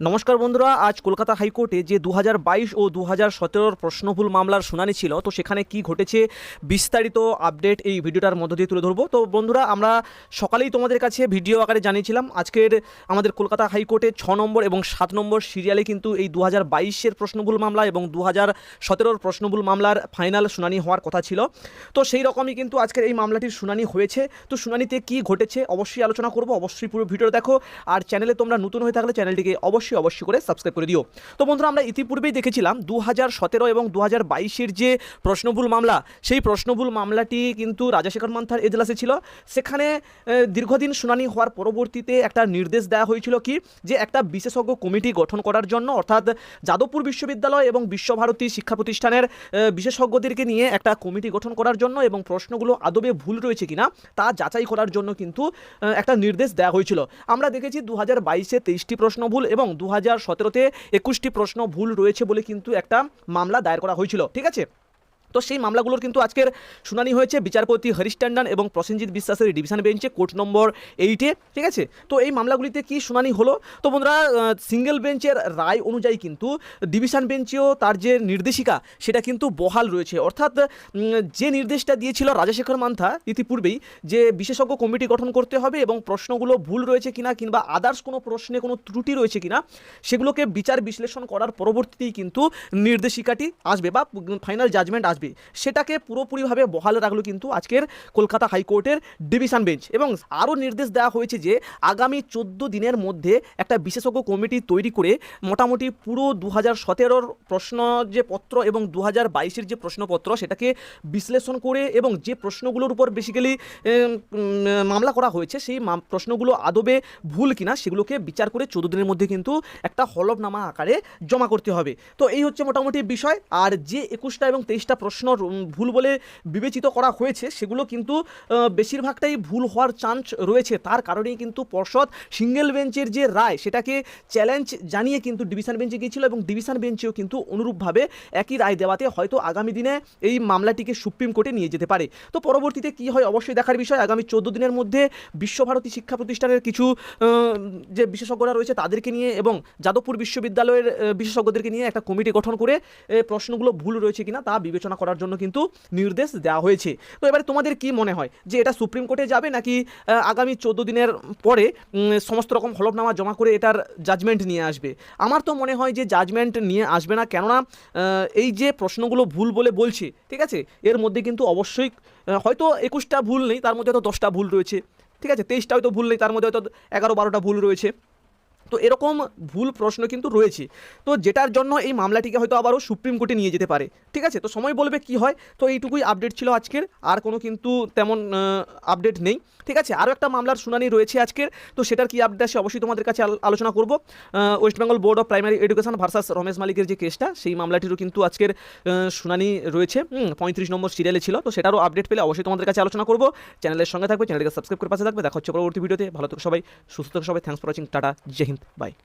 নমস্কার বন্ধুরা, আজ কলকাতা হাইকোর্টে যে দু হাজার বাইশ ও দু হাজার সতেরোর প্রশ্নভুল মামলার শুনানি ছিল, তো সেখানে কি ঘটেছে বিস্তারিত আপডেট এই ভিডিওটার মধ্য দিয়ে তুলে ধরবো। তো বন্ধুরা, আমরা সকালেই তোমাদের কাছে ভিডিও আকারে জানিয়েছিলাম, আজকের আমাদের কলকাতা হাইকোর্টে ছ নম্বর এবং সাত নম্বর সিরিয়ালে কিন্তু এই দু হাজার বাইশের প্রশ্নভুল মামলা এবং দু হাজার সতেরোর প্রশ্নভুল মামলার ফাইনাল শুনানি হওয়ার কথা ছিল। তো সেই রকমই কিন্তু আজকের এই মামলাটির শুনানি হয়েছে। তো শুনানিতে কি ঘটেছে অবশ্যই আলোচনা করব, অবশ্যই পুরো ভিডিও দেখো। আর চ্যানেলে তোমরা নতুন হয়ে থাকলে চ্যানেলটিকে অবশ্যই অবশ্যই অবশ্যই করে সাবস্ক্রাইব করে দিও। তো বন্ধুরা, আমরা ইতিপূর্বেই দেখেছিলাম দু হাজার সতেরো এবং দু হাজার বাইশের যে প্রশ্নভুল মামলা, সেই প্রশ্নভুল মামলাটি কিন্তু রাজাশেখর মান্থার এজলাসে ছিল। সেখানে দীর্ঘদিন শুনানি হওয়ার পরবর্তীতে একটা নির্দেশ দেওয়া হয়েছিল কি? যে একটা বিশেষজ্ঞ কমিটি গঠন করার জন্য, অর্থাৎ যাদবপুর বিশ্ববিদ্যালয় এবং বিশ্বভারতী শিক্ষা প্রতিষ্ঠানের বিশেষজ্ঞদেরকে নিয়ে একটা কমিটি গঠন করার জন্য এবং প্রশ্নগুলো আদবে ভুল রয়েছে কিনা, তা যাচাই করার জন্য কিন্তু একটা নির্দেশ দেওয়া হয়েছিল। আমরা দেখেছি দু হাজার বাইশে তেইশটি প্রশ্ন ভুল এবং দু হাজার সতেরোতে একুশটি প্রশ্ন ভুল রয়েছে বলে কিন্তু একটা মামলা দায়ের করা হয়েছিল। ঠিক আছে? তো সেই মামলাগুলোর কিন্তু আজকের শুনানি হয়েছে। বিচারপতি হরিশ ট্যান্ডন এবং প্রসেনজিৎ বিশ্বাসের ডিভিশন বেঞ্চে কোর্ট নম্বর এইটে ঠিক আছে? তো এই মামলাগুলিতে কি শুনানি হলো? তো বন্ধুরা সিঙ্গেল বেঞ্চের রায় অনুযায়ী কিন্তু ডিভিশন বেঞ্চেও তার যে নির্দেশিকা, সেটা কিন্তু বহাল রয়েছে। অর্থাৎ যে নির্দেশটা দিয়েছিল রাজাশেখর মান্থা ইতিপূর্বেই যে বিশেষজ্ঞ কমিটি গঠন করতে হবে এবং প্রশ্নগুলো ভুল রয়েছে কিনা কিংবা আদার্স কোনো প্রশ্নে কোনো ত্রুটি রয়েছে কিনা, সেগুলোকে বিচার বিশ্লেষণ করার পরবর্তীতেই কিন্তু নির্দেশিকাটি আসবে বা ফাইনাল জাজমেন্ট আসবে। সেটাকে পুরোপুরিভাবে বহাল রাখল কিন্তু আজকের কলকাতা হাইকোর্টের ডিভিশন বেঞ্চ এবং আরও নির্দেশ দেওয়া হয়েছে যে আগামী চোদ্দ দিনের মধ্যে একটা বিশেষজ্ঞ কমিটি তৈরি করে মোটামুটি পুরো দু হাজার সতেরোর প্রশ্ন যে পত্র এবং দু হাজার বাইশের যে প্রশ্নপত্র সেটাকে বিশ্লেষণ করে এবং যে প্রশ্নগুলোর উপর বেসিক্যালি মামলা করা হয়েছে সেই প্রশ্নগুলো আদবে ভুল কিনা সেগুলোকে বিচার করে চোদ্দ দিনের মধ্যে কিন্তু একটা হলফনামা আকারে জমা করতে হবে। তো এই হচ্ছে মোটামুটি বিষয়। আর যে একুশটা এবং তেইশটা প্রশ্ন ভুল বলে বিবেচিত করা হয়েছে, সেগুলো কিন্তু বেশিরভাগটাই ভুল হওয়ার চান্স রয়েছে। তার কারণেই কিন্তু পর্ষদ সিঙ্গেল বেঞ্চের যে রায়, সেটাকে চ্যালেঞ্জ জানিয়ে কিন্তু ডিভিশন বেঞ্চে গিয়েছিল এবং ডিভিশন বেঞ্চেও কিন্তু অনুরূপভাবে একই রায় দেওয়াতে হয়তো আগামী দিনে এই মামলাটিকে সুপ্রিম কোর্টে নিয়ে যেতে পারে। তো পরবর্তীতে কি হয় অবশ্যই দেখার বিষয়। আগামী চোদ্দ দিনের মধ্যে বিশ্বভারতী শিক্ষা প্রতিষ্ঠানের কিছু যে বিশেষজ্ঞরা রয়েছে তাদেরকে নিয়ে এবং যাদবপুর বিশ্ববিদ্যালয়ের বিশেষজ্ঞদেরকে নিয়ে একটা কমিটি গঠন করে প্রশ্নগুলো ভুল রয়েছে কিনা তা বিবেচনা করার জন্য কিন্তু নির্দেশ দেওয়া হয়েছে। তো এবারে তোমাদের কি মনে হয়? যে এটা সুপ্রিম কোর্টে যাবে নাকি আগামী চোদ্দ দিনের পরে সমস্ত রকম হলফনামা জমা করে এটার জাজমেন্ট নিয়ে আসবে? আমার তো মনে হয় যে জাজমেন্ট নিয়ে আসবে না, কেননা এই যে প্রশ্নগুলো ভুল বলে বলছে, ঠিক আছে? এর মধ্যে কিন্তু অবশ্যই হয়তো একুশটা ভুল নেই, তার মধ্যে হয়তো দশটা ভুল রয়েছে। ঠিক আছে? তেইশটা হয়তো ভুল নেই, তার মধ্যে হয়তো এগারো বারোটা ভুল রয়েছে। তো এরকম ভুল প্রশ্ন কিন্তু রয়েছে। তো যেটার জন্য এই মামলাটিকে হয়তো আবারও সুপ্রিম কোর্টে নিয়ে যেতে পারে। ঠিক আছে? তো সময় বলবে কি হয়? তো এইটুকুই আপডেট ছিল আজকের। আর কোনো কিন্তু তেমন আপডেট নেই। ঠিক আছে? আরও একটা মামলার শুনানি রয়েছে আজকের। তো সেটার কি আপডেট আছে অবশ্যই তোমাদের কাছে আলোচনা করব। West Bengal board of primary education versus Ramesh মালিকের যে কেসটা সেই মামলাটিরও কিন্তু আজকের শুনানি রয়েছে। পঁয়ত্রিশ নম্বর সিরিয়ালে ছিল। তো সেটারও আপডেট পেলে অবশ্যই তোমাদের কাছে আলোচনা করব। চ্যানেলের সঙ্গে থাকবে। চ্যানেলকে সাবস্ক্রাইব করে পাশে থাকবে। দেখা হচ্ছে পরবর্তী ভিডিওতে ভালো থেকো সবাই, সুস্থ থেকো সবাই। Thanks for watching tata. Jai Hind. Bye.